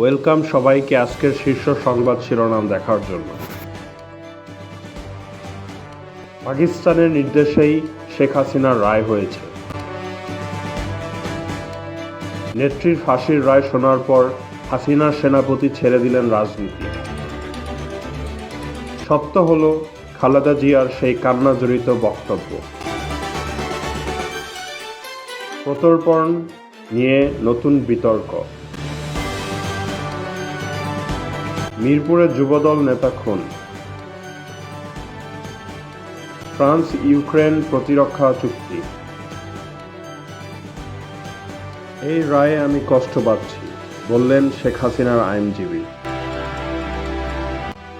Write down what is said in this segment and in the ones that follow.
Welcome সবাইকে আজকের শীর্ষ সংবাদ শিরোনাম দেখার জন্য। পাকিস্তানের নির্দেশেই শেখ হাসিনার রায় হয়েছে। নেত্রীর ফাঁসির রায় শোনার পর হাসিনার সেনাপতি ছেড়ে দিলেন রাজনীতি। সত্য হল খালেদা জিয়ার সেই কান্নাজড়িত বক্তব্য। প্রত্যর্পণ নিয়ে নতুন বিতর্ক। মিরপুরে যুবদল নেতা খুন। ফ্রান্স ইউক্রেন প্রতিরক্ষা চুক্তি। এই রায়ে আমি কষ্ট পাচ্ছি, বললেন শেখ হাসিনার আইনজীবী।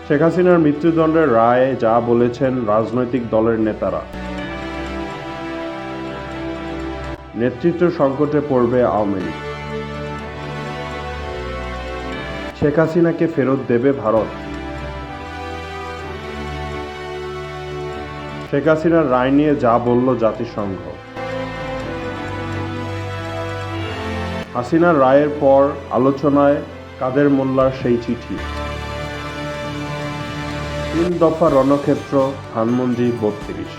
শেখ হাসিনার মৃত্যুদণ্ডের রায়ে যা বলেছেন রাজনৈতিক দলের নেতারা। নেতৃত্ব সংকটে পড়বে আওয়ামী লীগ। শেখ হাসিনাকে ফেরত দেবে ভারত। শেখ হাসিনার রায় নিয়ে যা বলল জাতিসংঘ। হাসিনার রায়ের পর আলোচনায় কাদের মোল্লার সেই চিঠি। তিন দফা রণক্ষেত্র ধানমন্ডি বত্রিশ।